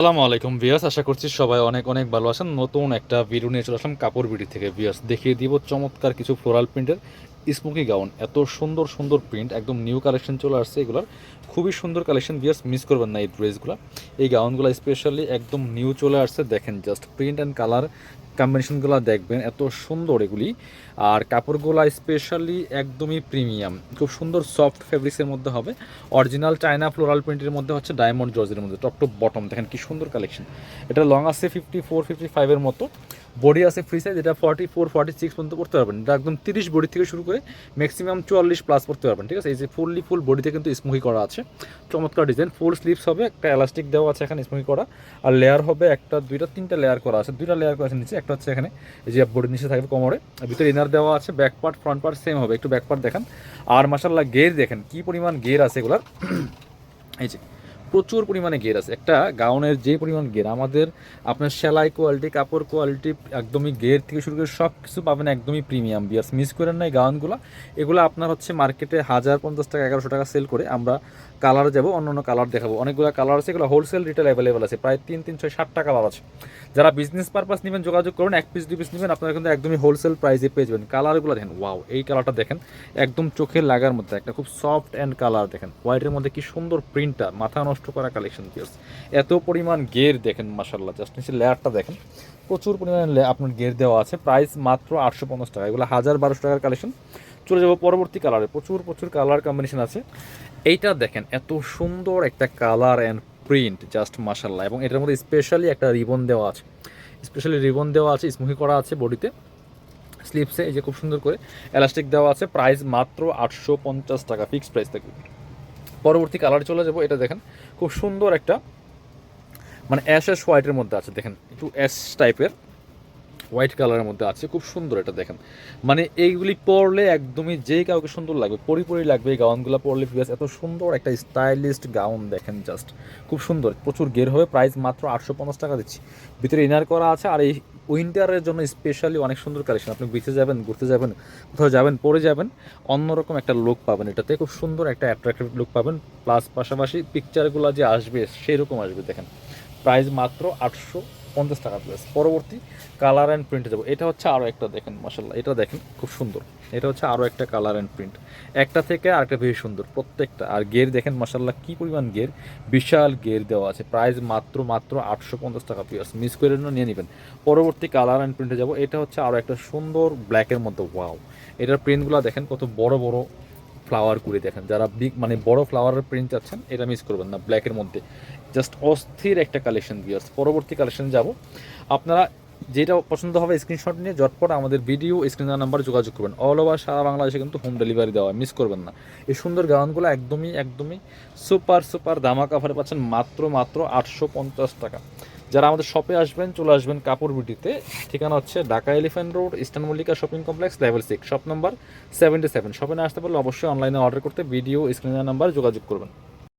আসসালামু আলাইকুম ভিয়াস আশা করছি সবাই অনেক অনেক ভালো আছেন। নতুন একটা ভিডিও নিয়ে চলে আসলাম কাপড় বিডি থেকে। ভিয়াস দেখিয়ে দিব চমৎকার কিছু ফ্লোরাল প্রিন্টের স্মোকি গাউন এত সুন্দর সুন্দর প্রিন্ট একদম নিউ কালেকশন চলে আসছে এগুলোর। খুবই সুন্দর কালেকশন ভিয়াস মিস করবেন না এই ড্রেসগুলো এই গাউনগুলো স্পেশালি একদম নিউ চলে আসছে। দেখেন জাস্ট প্রিন্ট অ্যান্ড কালার কম্বিনেশনগুলো দেখবেন, এত সুন্দর এগুলি। আর কাপড়গুলো স্পেশালি একদমই প্রিমিয়াম খুব সুন্দর সফট ফেব্রিক্সের মধ্যে হবে। অরিজিনাল চায়না ফ্লোরাল প্রিন্টের মধ্যে হচ্ছে ডায়মন্ড জর্জের মধ্যে টপ টু বটম দেখেন কি সুন্দর কালেকশন এটা লং আছে ফিফটি ফোর ফিফটি ফাইভের মতো। বডি আছে ফ্রি সাইজ এটা ফর্টি ফোর ফর্টি সিক্স পর্যন্ত পড়তে পারবেন। এটা একদম তিরিশ বডি থেকে শুরু করে ম্যাক্সিমাম চুয়াল্লিশ প্লাস পড়তে পারবেন, ঠিক আছে? এই যে ফুললি ফুল বডিতে কিন্তু স্মুহি করা আছে। চমৎকার ডিজাইন ফুল স্লিভস হবে, একটা এলাস্টিক দেওয়া আছে এখানে স্মুহি করা। আর লেয়ার হবে একটা, দুইটা, তিনটা লেয়ার করা আছে। দুইটা লেয়ার করা আছে নিচে, একটা হচ্ছে এখানে, এই যে বডির নিচে থাকবে কোমরে। ভিতরে ইনার দেওয়া আছে back part front part same হবে। একটু ব্যাক পার্ট দেখেন। আর মাসাল্লাহ গের দেখেন, কি পরিমাণ গের আছে এগুলার। এই যে প্রচুর পরিমাণে গের আছে। একটা গাউনের যে পরিমাণ গের আমাদের আপনার সেলাই কোয়ালিটি কাপড় কোয়ালিটি একদমই গের থেকে শুরু করে সব কিছু পাবেন একদমই প্রিমিয়াম বিয়ার্স মিস করেন না এই গাউনগুলো এগুলো আপনার হচ্ছে মার্কেটে হাজার পঞ্চাশ টাকা, এগারোশো টাকা সেল করে আমরা কালার যাব অন্য অন্য কালার দেখাবো। অনেকগুলো কালার আছে, এগুলো হোলসেল রিটেল অ্যাভেলেবেল আছে, প্রায় তিন তিন, ছয়, ষাট টাকা আছে যারা বিজনেস পারপাস নেবেন, যোগাযোগ করুন, এক পিস দু পিস নেবেন, আপনারা কিন্তু একদমই হোলসেল প্রাইসে পেয়ে যাবেন। কালারগুলো দেখেন ওয়াও এই কালারটা দেখেন, একদম চোখে লাগার মধ্যে, একটা খুব সফট অ্যান্ড কালার দেখেন। হোয়াইটের মধ্যে কি সুন্দর প্রিন্টটা মাথা নষ্ট করা কালেকশন পিয়ার্স এত পরিমাণ গের দেখেন মাসাল্লাহ জাস্ট নিচে লেয়ারটা দেখেন। প্রচুর পরিমাণে আপনার গের দেওয়া আছে প্রাইস মাত্র আটশো পঞ্চাশ টাকা। এগুলো হাজার বারোশো টাকার কালেকশন চলে যাব পরবর্তী কালারে প্রচুর প্রচুর কালার কম্বিনেশন আছে। এইটা দেখেন, এত সুন্দর একটা কালার অ্যান্ড প্রিন্ট জাস্ট মাসাল্লাহ এবং এটার মধ্যে স্পেশালি একটা রিবন দেওয়া আছে। স্পেশালি রিবন দেওয়া আছে স্মুহি করা আছে বডিতে স্লিপসে এই যে খুব সুন্দর করে এলাস্টিক দেওয়া আছে। প্রাইস মাত্র আটশো পঞ্চাশ টাকা ফিক্সড প্রাইস থাকবে। পরবর্তী কালার চলে যাব, এটা দেখেন, খুব সুন্দর একটা মানে অ্যাশ অ্যাশ হোয়াইটের মধ্যে আছে, দেখেন, একটু অ্যাশ টাইপের হোয়াইট কালারের মধ্যে আছে, খুব সুন্দর এটা দেখেন। মানে এইগুলি পরলে একদমই যে কাউকে সুন্দর লাগবে পরিপরি লাগবে এই গাউনগুলো পরলে ফিগাস এত সুন্দর একটা স্টাইলিস্ট গাউন দেখেন জাস্ট খুব সুন্দর, প্রচুর গের হবে প্রাইস মাত্র আটশো পঞ্চাশ টাকা দিচ্ছি। ভিতরে ইনার করা আছে, আর এই উইন্টারের জন্য স্পেশালি অনেক সুন্দর কালেকশন আপনি বিচে যাবেন, ঘুরতে যাবেন, কোথাও যাবেন পরে যাবেন, অন্যরকম একটা লুক পাবেন এটাতে। খুব সুন্দর একটা অ্যাট্রাক্টিভ লুক পাবেন। প্লাস পাশাপাশি পিকচারগুলো যে আসবে সেই রকম আসবে, দেখেন। প্রাইস মাত্র আটশো পঞ্চাশ টাকা প্লাস পরবর্তী কালার অ্যান্ড প্রিন্টে যাব এটা হচ্ছে আরও একটা দেখেন মাসাল্লাহ এটা দেখেন, খুব সুন্দর। এটা হচ্ছে আরও একটা কালার অ্যান্ড প্রিন্ট একটা থেকে আরেকটা বেশি সুন্দর, প্রত্যেকটা। আর গের দেখেন মাসাল্লাহ কী পরিমাণ গের বিশাল গের দেওয়া আছে। প্রাইস মাত্র মাত্র আটশো পঞ্চাশ টাকা পিয়ার্স মিস করে নিয়ে নেবেন। পরবর্তী কালার অ্যান্ড প্রিন্টে যাব। এটা হচ্ছে আরও একটা সুন্দর ব্ল্যাকের মধ্যে ওয়াও এটার প্রিন্টগুলো দেখেন, কত বড় বড়। ফ্লাওয়ার করে দেখেন। যারা বিগ মানে বড় ফ্লাওয়ারের প্রিন্ট চাচ্ছেন, এটা মিস করবেন না ব্ল্যাকের মধ্যে। জাস্ট অস্থির একটা কালেকশন ভিউয়ার্স পরবর্তী কালেকশন যাব। আপনারা যেটা পছন্দ হবে স্ক্রিনশট নিয়ে জটপট আমাদের ভিডিও স্ক্রিনার নাম্বার যোগাযোগ করবেন। অল ওভার সারা বাংলাদেশে কিন্তু হোম ডেলিভারি দেওয়া মিস করবেন না। এই সুন্দর গাউনগুলো একদমই একদমই সুপার সুপার দামা কাভারে পাচ্ছেন মাত্র মাত্র আটশো পঞ্চাশ টাকা। যারা আমাদের শপে আসবেন, চলে আসবেন কাপড় বিটিতে। ঠিকানা হচ্ছে Dhaka Elephant Road Eastern Mallika Shopping Complex level six shop number seventy seven শপে না আসতে পারলে অবশ্যই অনলাইনে অর্ডার করতে ভিডিও স্ক্রিনার নাম্বার যোগাযোগ করবেন।